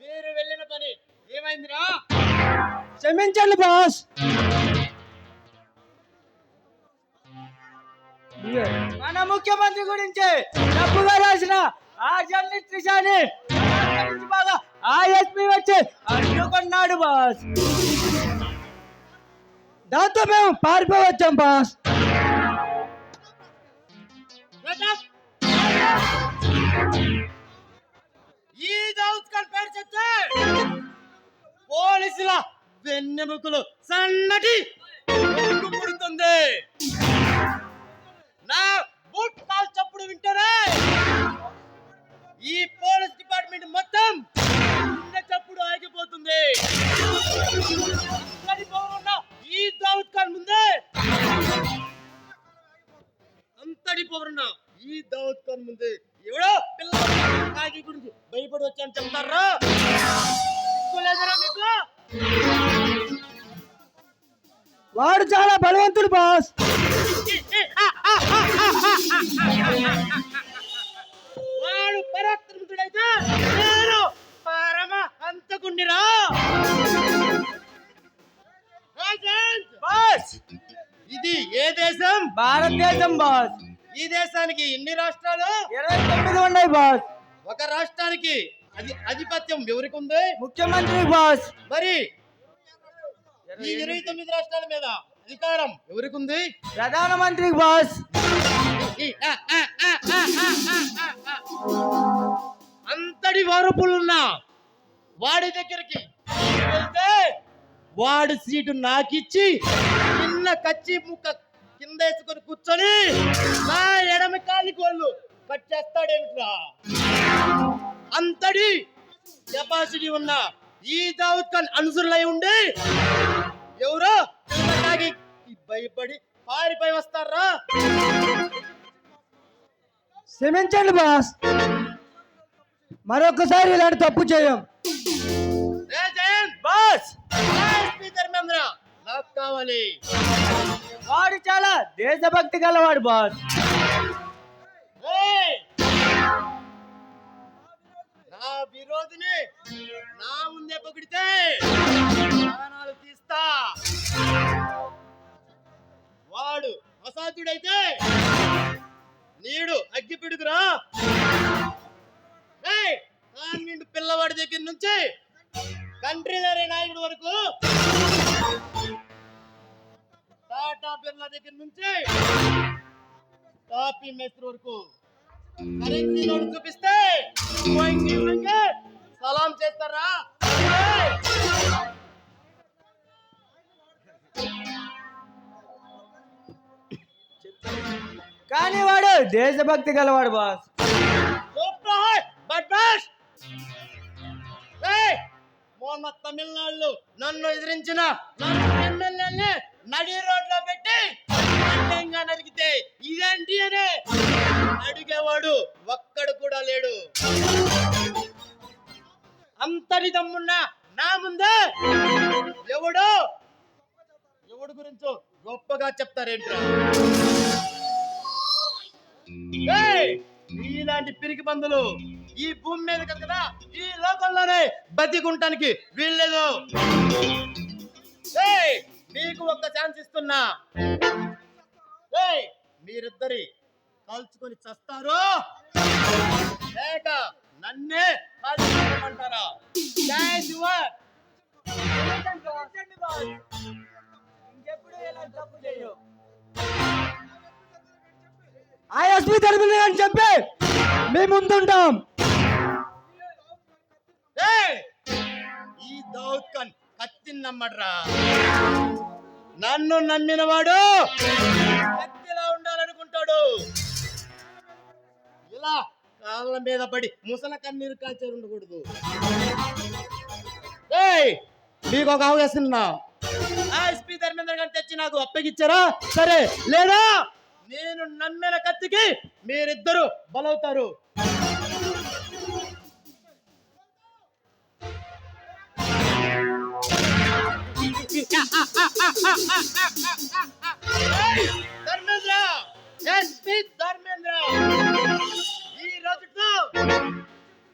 మీరు వెళ్ళిన పని ఏమైందిరా? క్షమించండి బాస్! మన ముఖ్యమంత్రి గురించి తప్పుగా రాసిన ఆ జర్నలిస్ట్ త్రిషాని బాగా ఆ ఎస్పీ వచ్చి అడ్డుకున్నాడు బాస్. దాంతో మేము పారిపోవచ్చాం బాస్! ఈ దౌత్ పేరు చెప్తే పోలీసుల వెన్నెముకలు సన్నటి పుడుతుంది. నా బూట్ కాల్ చప్పుడు వింటారే ఈ పోలీస్ డిపార్ట్మెంట్ మొత్తం చిన్న చప్పుడు ఆగిపోతుంది. అంతటి పవరున్న. ఈ దావత్ ఖాన్ ముందు ఎవడో పిల్ల కాకి గురించి భయపడి వచ్చాను చెప్తారా? వాడు చాలా బలవంతుడు బాస్. వాడు పరాక్రమితుడైతే నేను పరమ అంతకుండిరా బాస్ ఇది ఏ దేశం? భారతదేశం బాస్. ఈ దేశానికి ఎన్ని రాష్ట్రాలు? ఇరవై తొమ్మిది ఉన్నాయి బాస్. ఒక రాష్ట్రానికి అది ఆధిపత్యం ఎవరికి ఉంది? ముఖ్యమంత్రి బాస్. మరి ఈ ఇరవై తొమ్మిది రాష్ట్రాల మీద అధికారం ఎవరికి ఉంది? ప్రధానమంత్రి బాస్. అంతటి వారపులున్నా వాడి దగ్గరికి వెళ్తే వాడి సీటు నాకిచ్చి చిన్న కచ్చి ముక్క కింద వేసుకొని కూర్చొని నా ఎడమ కాలి కోళ్ళు కట్ చేస్తాడేమిట్రా అంతటి కెపాసిటీ ఉన్న ఈ దావుద్ ఖాన్ అనుసరులై ఉండి ఎవరో భయపడి పారిపోయి వస్తారా? క్షమించండి బాస్. మరొకసారి ఇలాంటి తప్పు చేయం. బాస్! ధర్మేంద్ర నాకు కావాలి. దేశభక్తి గలవాడు బాస్. నా విరోధిని నా ముందే పొగిడితే ప్రాణాలు తీస్తా. వాడు అసాధ్యుడైతే నీడు అగ్గి పిడుగురా. ఏయ్! కాన్వెంట్ పిల్లవాడి దగ్గర నుంచి కంట్రీలరే నాయకుడి వరకు టాటా బిర్లా దగ్గర నుంచి టాపీ మేస్త్రి వరకు కరెన్సీ నోట్ చూపిస్తే సలాం చేస్తారా? కానీ వాడు దేశభక్తి గలవాడు బాస్. మొన్న తమిళనాడులో నన్ను ఎదిరించిన ఎమ్మెల్యే ఎమ్మెల్యేని నడి రోడ్లో పెట్టి అన్యాయంగా నరికితే ఇదేంటి అని అడిగేవాడు ఒక్కడు కూడా లేడు అంతటి దమ్మున్న నా ముందే ఎవడు ఎవడు గురించో గొప్పగా చెప్తారేంట్రా ఏయ్! ఇలాంటి పిరికి పందులు ఈ భూమి మీద కాదు కదా ఈ లోకంలోనే బతికుంటానికి వీల్లేదు. నీకు మీకు ఒక్క ఛాన్స్ ఇస్తున్నా. ఏయ్! మీరిద్దరి కాల్చుకొని చస్తారు? లేక నన్నే కాల్చుకోమంటారా? ఆ ఎస్పీ తెలిపింది అని చెప్పి మీ ముందుంటాం. దౌద్ ఖాన్ కత్తిని నమ్మడ్రా. నన్ను నమ్మినవాడు కత్తిలా ఉండాలనుకుంటాడు. ఇలా కాళ్ళ మీద పడి ముసల కన్నీరు కాల్చేరు ఉండకూడదు. ఏయ్ మీకు ఒక అవకాశం ఎస్పీ ధర్మేంద్ర గారిని తెచ్చి నాకు అప్పగిచ్చారా? సరే లేదా? నేను నమ్మిన కత్తికి మీరిద్దరు బలవుతారు. ధర్మేంద్ర ఎస్పి ధర్మేంద్ర. ఈ రోజుతో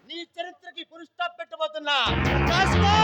నీ చరిత్రకి పురు స్టాప్ పెట్టబోతున్నా. కాసుకో